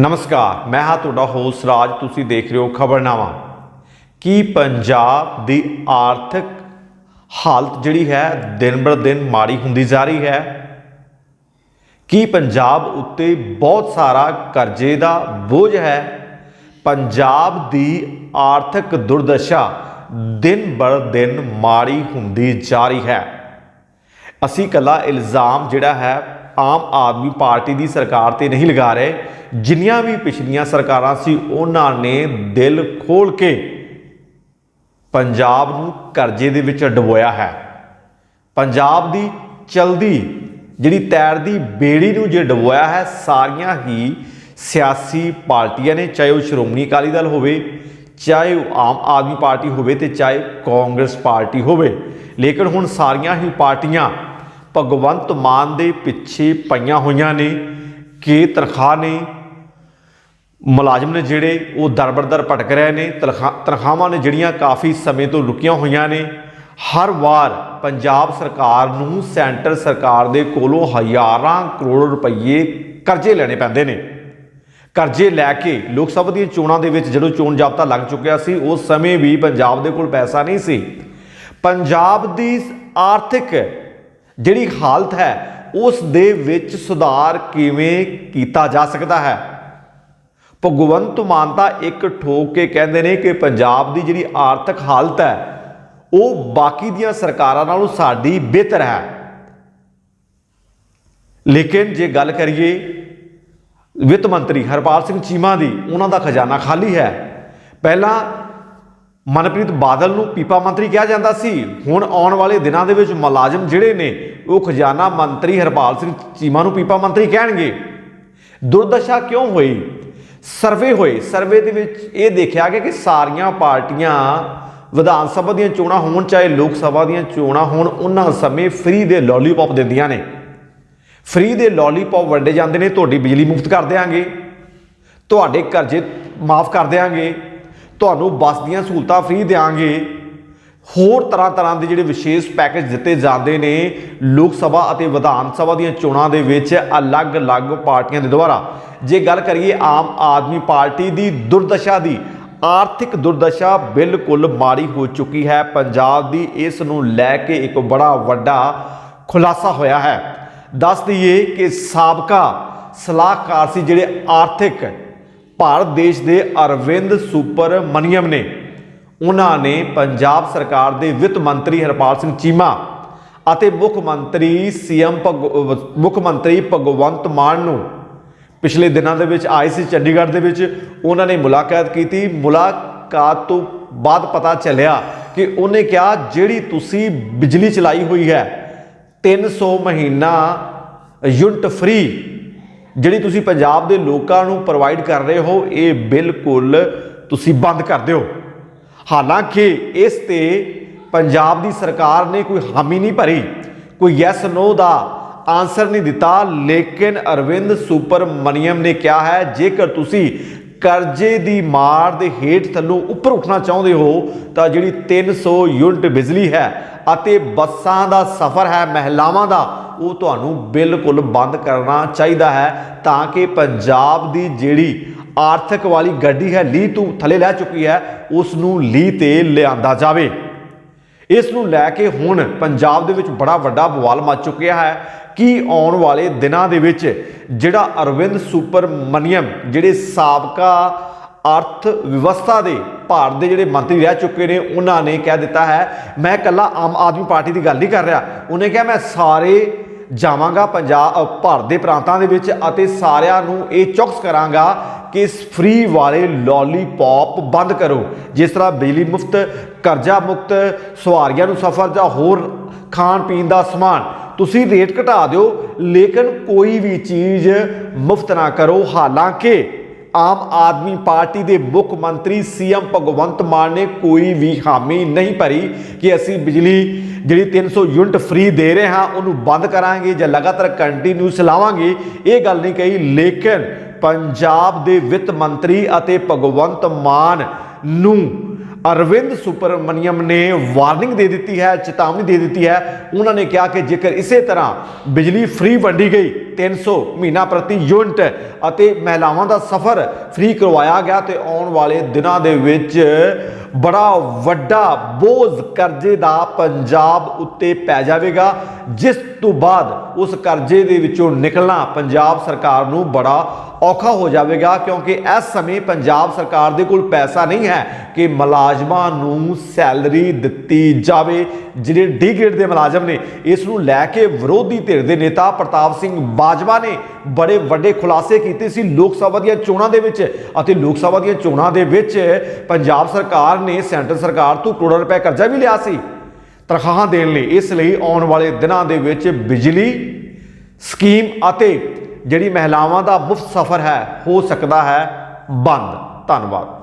ਨਮਸਕਾਰ, ਮੈਂ ਹਾਂ ਤੁਹਾਡਾ ਹੋਸਟ ਰਾਜ, ਤੁਸੀਂ ਦੇਖ ਰਹੇ ਹੋ ਖਬਰਨਾਮਾ। ਕੀ ਪੰਜਾਬ ਦੀ ਆਰਥਿਕ ਹਾਲਤ ਜਿਹੜੀ ਹੈ, ਦਿਨ ਬਰ ਦਿਨ ਮਾੜੀ ਹੁੰਦੀ ਜਾ ਰਹੀ ਹੈ? ਕੀ ਪੰਜਾਬ ਉੱਤੇ ਬਹੁਤ ਸਾਰਾ ਕਰਜ਼ੇ ਦਾ ਬੋਝ ਹੈ? ਪੰਜਾਬ ਦੀ ਆਰਥਿਕ ਦੁਰਦਸ਼ਾ ਦਿਨ ਬਰ ਦਿਨ ਮਾੜੀ ਹੁੰਦੀ ਜਾ ਰਹੀ ਹੈ। ਅਸੀਂ ਕੱਲਾ ਇਲਜ਼ਾਮ ਜਿਹੜਾ ਹੈ ਆਮ ਆਦਮੀ ਪਾਰਟੀ ਦੀ ਸਰਕਾਰ ਤੇ ਨਹੀਂ ਲਗਾ ਰਹੇ। ਜਿੰਨੀਆਂ ਵੀ ਪਿਛਲੀਆਂ ਸਰਕਾਰਾਂ ਸੀ, ਉਹਨਾਂ ਨੇ ਦਿਲ ਖੋਲ ਕੇ ਪੰਜਾਬ ਨੂੰ ਕਰਜ਼ੇ ਦੇ ਵਿੱਚ ਡਬੋਇਆ ਹੈ। ਪੰਜਾਬ ਦੀ ਚਲਦੀ, ਜਿਹੜੀ ਤੈਰਦੀ ਬੇੜੀ ਨੂੰ ਜੇ ਡਬੋਇਆ ਹੈ, ਸਾਰੀਆਂ ਹੀ ਸਿਆਸੀ ਪਾਰਟੀਆਂ ਨੇ, ਚਾਹੇ ਉਹ ਸ਼੍ਰੋਮਣੀ ਅਕਾਲੀ ਦਲ ਹੋਵੇ, ਚਾਹੇ ਉਹ ਆਮ ਆਦਮੀ ਪਾਰਟੀ ਹੋਵੇ ਤੇ ਚਾਹੇ ਕਾਂਗਰਸ ਪਾਰਟੀ ਹੋਵੇ। ਲੇਕਿਨ ਹੁਣ ਸਾਰੀਆਂ ਹੀ ਪਾਰਟੀਆਂ ਭਗਵੰਤ ਮਾਨ ਦੇ ਪਿੱਛੇ ਪਈਆਂ ਹੋਈਆਂ ਨੇ, ਕਿ ਤਨਖਾਹ ਨੇ? ਮੁਲਾਜ਼ਮ ਨੇ ਜਿਹੜੇ ਉਹ ਦਰਬਰਦਰ ਭਟਕ ਰਹੇ ਨੇ ਤਨਖਾਹ ਤਨਖਾਹਾਂ ਨੇ ਜਿਹੜੀਆਂ ਕਾਫੀ ਸਮੇਂ ਤੋਂ ਰੁਕੀਆਂ ਹੋਈਆਂ ਨੇ। ਹਰ ਵਾਰ ਪੰਜਾਬ ਸਰਕਾਰ ਨੂੰ ਸੈਂਟਰ ਸਰਕਾਰ ਦੇ ਕੋਲੋਂ ਹਜ਼ਾਰਾਂ ਕਰੋੜ ਰੁਪਏ ਕਰਜ਼ੇ ਲੈਣੇ ਪੈਂਦੇ ਨੇ। ਕਰਜ਼ੇ ਲੈ ਕੇ ਲੋਕ ਸਭਾ ਦੀਆਂ ਚੋਣਾਂ ਦੇ ਵਿੱਚ ਜਦੋਂ ਚੋਣ ਜਾਬਤਾ ਲੱਗ ਚੁੱਕਿਆ ਸੀ, ਉਸ ਸਮੇਂ ਵੀ ਪੰਜਾਬ ਦੇ ਕੋਲ ਪੈਸਾ ਨਹੀਂ ਸੀ। ਪੰਜਾਬ ਦੀ ਆਰਥਿਕ ਜਿਹੜੀ ਹਾਲਤ ਹੈ, ਉਸ ਦੇ ਵਿੱਚ ਸੁਧਾਰ ਕਿਵੇਂ ਕੀਤਾ ਜਾ ਸਕਦਾ ਹੈ? ਭਗਵੰਤ ਮਾਨ ਤਾਂ ਇੱਕ ਠੋਕ ਕੇ ਕਹਿੰਦੇ ਨੇ ਕਿ ਪੰਜਾਬ ਦੀ ਜਿਹੜੀ ਆਰਥਿਕ ਹਾਲਤ ਹੈ, ਉਹ ਬਾਕੀ ਦੀਆਂ ਸਰਕਾਰਾਂ ਨਾਲੋਂ ਸਾਡੀ ਬਿਹਤਰ ਹੈ। ਲੇਕਿਨ ਜੇ ਗੱਲ ਕਰੀਏ ਵਿੱਤ ਮੰਤਰੀ ਹਰਪਾਲ ਸਿੰਘ ਚੀਮਾ ਦੀ, ਉਹਨਾਂ ਦਾ ਖਜ਼ਾਨਾ ਖਾਲੀ ਹੈ। ਪਹਿਲਾਂ ਮਨਪ੍ਰੀਤ ਬਾਦਲ ਨੂੰ ਪੀਪਾ ਮੰਤਰੀ ਕਿਹਾ ਜਾਂਦਾ ਸੀ। ਹੁਣ ਆਉਣ ਵਾਲੇ ਦਿਨਾਂ ਦੇ ਵਿੱਚ ਮੁਲਾਜ਼ਮ ਜਿਹੜੇ ਨੇ, ਉਹ ਖਜ਼ਾਨਾ ਮੰਤਰੀ ਹਰਪਾਲ ਸਿੰਘ ਚੀਮਾ ਨੂੰ ਪੀਪਾ ਮੰਤਰੀ ਕਹਿਣਗੇ। ਦੁਰਦਸ਼ਾ ਕਿਉਂ ਹੋਈ? ਸਰਵੇ ਹੋਏ। ਸਰਵੇ ਦੇ ਵਿੱਚ ਇਹ ਦੇਖਿਆ ਗਿਆ ਕਿ ਸਾਰੀਆਂ ਪਾਰਟੀਆਂ ਵਿਧਾਨ ਸਭਾ ਦੀਆਂ ਚੋਣਾਂ ਹੋਣ, ਚਾਹੇ ਲੋਕ ਸਭਾ ਦੀਆਂ ਚੋਣਾਂ ਹੋਣ, ਉਹਨਾਂ ਸਮੇਂ ਫ੍ਰੀ ਦੇ ਲੋਲੀਪੌਪ ਦਿੰਦੀਆਂ ਨੇ। ਫ੍ਰੀ ਦੇ ਲੋਲੀਪੌਪ ਵੰਡੇ ਜਾਂਦੇ ਨੇ, ਤੁਹਾਡੀ ਬਿਜਲੀ ਮੁਫਤ ਕਰ ਦੇਾਂਗੇ ਤੁਹਾਡੇ ਕਰਜ਼ੇ ਮਾਫ ਕਰ ਦੇਾਂਗੇ ਤੁਹਾਨੂੰ ਬੱਸ ਦੀਆਂ ਸਹੂਲਤਾਂ ਫ੍ਰੀ ਦੇਾਂਗੇ ਹੋਰ ਤਰ੍ਹਾਂ ਤਰ੍ਹਾਂ ਦੇ ਜਿਹੜੇ ਵਿਸ਼ੇਸ਼ ਪੈਕੇਜ ਦਿੱਤੇ ਜਾਂਦੇ ਨੇ, ਲੋਕ ਸਭਾ ਅਤੇ ਵਿਧਾਨ ਸਭਾ ਦੀਆਂ ਚੋਣਾਂ ਦੇ ਵਿੱਚ ਅਲੱਗ-ਅਲੱਗ ਪਾਰਟੀਆਂ ਦੇ ਦੁਆਰਾ। ਜੇ ਗੱਲ ਕਰੀਏ ਆਮ ਆਦਮੀ ਪਾਰਟੀ ਦੀ, ਦੁਰਦਸ਼ਾ ਦੀ, ਆਰਥਿਕ ਦੁਰਦਸ਼ਾ ਬਿਲਕੁਲ ਮਾੜੀ ਹੋ ਚੁੱਕੀ ਹੈ। ਪੰਜਾਬ ਦੀ ਇਸ ਨੂੰ ਲੈ ਕੇ ਇੱਕ ਬੜਾ ਵੱਡਾ ਖੁਲਾਸਾ ਹੋਇਆ ਹੈ। ਦੱਸ ਦਈਏ ਕਿ ਸਾਬਕਾ ਸਲਾਹਕਾਰ ਸੀ ਜਿਹੜੇ ਆਰਥਿਕ ਭਾਰਤ ਦੇਸ਼ ਦੇ ਅਰਵਿੰਦ ਸੁਪਰਮਨੀਅਮ ਨੇ। ਉਹਨਾਂ ਨੇ ਪੰਜਾਬ ਸਰਕਾਰ ਦੇ ਵਿੱਤ ਮੰਤਰੀ ਹਰਪਾਲ ਸਿੰਘ ਚੀਮਾ ਅਤੇ ਮੁੱਖ ਮੰਤਰੀ ਸੀਐਮ ਮੁੱਖ ਮੰਤਰੀ ਭਗਵੰਤ ਮਾਨ ਨੂੰ ਪਿਛਲੇ ਦਿਨਾਂ ਦੇ ਵਿੱਚ ਆਏ ਸੀ ਚੰਡੀਗੜ੍ਹ ਦੇ ਵਿੱਚ। ਉਹਨਾਂ ਨੇ ਮੁਲਾਕਾਤ ਕੀਤੀ। ਮੁਲਾਕਾਤ ਤੋਂ ਬਾਅਦ ਪਤਾ ਚੱਲਿਆ ਕਿ ਉਹਨੇ ਕਿਹਾ, ਜਿਹੜੀ ਤੁਸੀਂ ਬਿਜਲੀ ਚਲਾਈ ਹੋਈ ਹੈ 300 ਮਹੀਨਾ ਯੂਨਿਟ ਫ੍ਰੀ ਜਿਹੜੀ ਤੁਸੀਂ ਪੰਜਾਬ ਦੇ ਲੋਕਾਂ ਨੂੰ ਪ੍ਰੋਵਾਈਡ ਕਰ ਰਹੇ ਹੋ, ਇਹ ਬਿਲਕੁਲ ਤੁਸੀਂ ਬੰਦ ਕਰ ਦਿਓ। ਹਾਲਾਂਕਿ ਇਸ ਤੇ ਪੰਜਾਬ ਦੀ ਸਰਕਾਰ ਨੇ ਕੋਈ ਹਾਮੀ ਨਹੀਂ ਭਰੀ, ਕੋਈ ਯੈਸ ਨੋ ਦਾ ਆਨਸਰ ਨਹੀਂ ਦਿੱਤਾ, ਲੇਕਿਨ ਅਰਵਿੰਦ ਸੁਪਰਮਨੀਅਮ ਨੇ ਕਿਹਾ ਹੈ, ਜੇਕਰ ਤੁਸੀਂ ਕਰਜ਼ੇ ਦੀ ਮਾਰ ਦੇ ਹੇਠ ਥੱਲੋਂ ਉੱਪਰ ਉੱਠਣਾ ਚਾਹੁੰਦੇ ਹੋ, ਤਾਂ ਜਿਹੜੀ 300 ਯੂਨਿਟ ਬਿਜਲੀ ਹੈ ਅਤੇ ਬੱਸਾਂ ਦਾ ਸਫ਼ਰ ਹੈ, ਮਹਿਲਾਵਾਂ ਦਾ ਉਹ ਤੁਹਾਨੂੰ ਬਿਲਕੁਲ ਬੰਦ ਕਰਨਾ ਚਾਹੀਦਾ ਹੈ ਤਾਂ ਕਿ ਪੰਜਾਬ ਦੀ ਜਿਹੜੀ ਆਰਥਿਕ ਵਾਲੀ ਗੱਡੀ ਹੈ, ਲੀ ਤੋਂ ਥੱਲੇ ਲੈ ਚੁੱਕੀ ਹੈ ਉਸ ਨੂੰ ਲੀ ਤੇ ਲਿਆਂਦਾ ਜਾਵੇ। ਇਸ ਨੂੰ ਲੈ ਕੇ ਹੁਣ ਪੰਜਾਬ ਦੇ ਵਿੱਚ ਬੜਾ ਵੱਡਾ ਬਵਾਲ ਮਚ ਚੁੱਕਿਆ ਹੈ ਕਿ ਆਉਣ ਵਾਲੇ ਦਿਨਾਂ ਦੇ ਵਿੱਚ ਜਿਹੜਾ ਅਰਵਿੰਦ ਸੁਪਰਮਨੀਅਮ ਜਿਹੜੇ ਸਾਬਕਾ ਅਰਥ ਵਿਵਸਥਾ ਦੇ ਭਾਰਤ ਦੇ ਜਿਹੜੇ ਮੰਤਰੀ ਰਹਿ ਚੁੱਕੇ ਨੇ, ਉਹਨਾਂ ਨੇ ਕਹਿ ਦਿੱਤਾ ਹੈ, ਮੈਂ ਇਕੱਲਾ ਆਮ ਆਦਮੀ ਪਾਰਟੀ ਦੀ ਗੱਲ ਨਹੀਂ ਕਰ ਰਿਹਾ। ਉਹਨੇ ਕਿਹਾ, ਮੈਂ ਸਾਰੇ ਜਾਵਾਂਗਾ ਪੰਜਾਬ ਭਾਰਤ ਦੇ ਪ੍ਰਾਂਤਾਂ ਦੇ ਵਿੱਚ ਅਤੇ ਸਾਰਿਆਂ ਨੂੰ ਇਹ ਚੌਕਸ ਕਰਾਂਗਾ ਕਿ ਇਸ ਫ੍ਰੀ ਵਾਲੇ ਲੋਲੀਪੌਪ ਬੰਦ ਕਰੋ। ਜਿਸ ਤਰ੍ਹਾਂ ਬਿਜਲੀ ਮੁਫਤ, ਕਰਜ਼ਾ ਮੁਕਤ ਸਵਾਰੀਆਂ ਨੂੰ ਸਫ਼ਰ ਜਾਂ ਹੋਰ ਖਾਣ ਪੀਣ ਦਾ ਸਮਾਨ। ਤੁਸੀਂ ਰੇਟ ਘਟਾ ਦਿਓ, ਲੇਕਿਨ ਕੋਈ ਵੀ ਚੀਜ਼ ਮੁਫਤ ਨਾ ਕਰੋ। ਹਾਲਾਂਕਿ ਆਮ ਆਦਮੀ ਪਾਰਟੀ ਦੇ ਮੁੱਖ ਮੰਤਰੀ ਸੀਐਮ ਭਗਵੰਤ ਮਾਨ ਨੇ ਕੋਈ ਵੀ ਹਾਮੀ ਨਹੀਂ ਭਰੀ ਕਿ ਅਸੀਂ ਬਿਜਲੀ ਜਿਹੜੀ 300 ਯੂਨਿਟ ਫ੍ਰੀ ਦੇ ਰਹੇ ਹਾਂ, ਉਹਨੂੰ ਬੰਦ ਕਰਾਂਗੇ ਜਾਂ ਲਗਾਤਾਰ ਕੰਟੀਨਿਊ ਚਲਾਵਾਂਗੇ, ਇਹ ਗੱਲ ਨਹੀਂ ਕਹੀ, ਲੇਕਿਨ ਪੰਜਾਬ ਦੇ ਵਿੱਤ ਮੰਤਰੀ ਅਤੇ ਭਗਵੰਤ ਮਾਨ ਨੂੰ ਅਰਵਿੰਦ ਸੁਪਰਮਨੀਅਮ ਨੇ ਵਾਰਨਿੰਗ ਦੇ ਦਿੱਤੀ ਹੈ, ਚੇਤਾਵਨੀ ਦੇ ਦਿੱਤੀ ਹੈ। ਉਹਨਾਂ ਨੇ ਕਿਹਾ ਕਿ ਜੇਕਰ ਇਸੇ ਤਰ੍ਹਾਂ ਬਿਜਲੀ ਫ੍ਰੀ ਵੰਡੀ ਗਈ 300 ਮਹੀਨਾ ਪ੍ਰਤੀ ਯੂਨਿਟ ਅਤੇ ਮਹਿਲਾਵਾਂ ਦਾ ਸਫ਼ਰ ਫ੍ਰੀ ਕਰਵਾਇਆ ਗਿਆ ਤੇ ਆਉਣ ਵਾਲੇ ਦਿਨਾਂ ਦੇ ਵਿੱਚ ਬੜਾ ਵੱਡਾ ਬੋਝ ਕਰਜ਼ੇ ਦਾ ਪੰਜਾਬ ਉੱਤੇ ਪੈ ਜਾਵੇਗਾ, ਜਿਸ ਤੋਂ ਬਾਅਦ ਉਸ ਕਰਜ਼ੇ ਦੇ ਵਿੱਚੋਂ ਨਿਕਲਣਾ ਪੰਜਾਬ ਸਰਕਾਰ ਨੂੰ ਬੜਾ ਔਖਾ ਹੋ ਜਾਵੇਗਾ, ਕਿਉਂਕਿ ਇਸ ਸਮੇਂ ਪੰਜਾਬ ਸਰਕਾਰ ਦੇ ਕੋਲ ਪੈਸਾ ਨਹੀਂ ਹੈ ਕਿ ਮੁਲਾਜ਼ਮਾਂ ਨੂੰ ਸੈਲਰੀ ਦਿੱਤੀ ਜਾਵੇ। ਜਿਹੜੇ ਡੀ ਗ੍ਰੇਡ ਦੇ ਮੁਲਾਜ਼ਮ ਨੇ, ਇਸ ਨੂੰ ਲੈ ਕੇ ਵਿਰੋਧੀ ਧਿਰ ਦੇ ਨੇਤਾ ਪ੍ਰਤਾਪ ਸਿੰਘ ਬਾਜਵਾ ਨੇ ਬੜੇ ਵੱਡੇ ਖੁਲਾਸੇ ਕੀਤੇ ਸੀ ਲੋਕ ਸਭਾ ਦੀਆਂ ਚੋਣਾਂ ਦੇ ਵਿੱਚ ਅਤੇ ਲੋਕ ਸਭਾ ਦੀਆਂ ਚੋਣਾਂ ਦੇ ਵਿੱਚ ਪੰਜਾਬ ਸਰਕਾਰ ਨੇ ਸੈਂਟਰ ਸਰਕਾਰ ਤੋਂ ਕਰੋੜਾਂ ਰੁਪਏ ਕਰਜ਼ਾ ਵੀ ਲਿਆ ਸੀ। ਤਨਖਾਹਾਂ ਦੇਣ ਲਈ। ਇਸ ਲਈ ਆਉਣ ਵਾਲੇ ਦਿਨਾਂ ਦੇ ਵਿੱਚ ਬਿਜਲੀ ਸਕੀਮ ਅਤੇ ਜਿਹੜੀ ਮਹਿਲਾਵਾਂ ਦਾ ਮੁਫਤ ਸਫ਼ਰ ਹੈ, ਹੋ ਸਕਦਾ ਹੈ। ਬੰਦ। ਧੰਨਵਾਦ।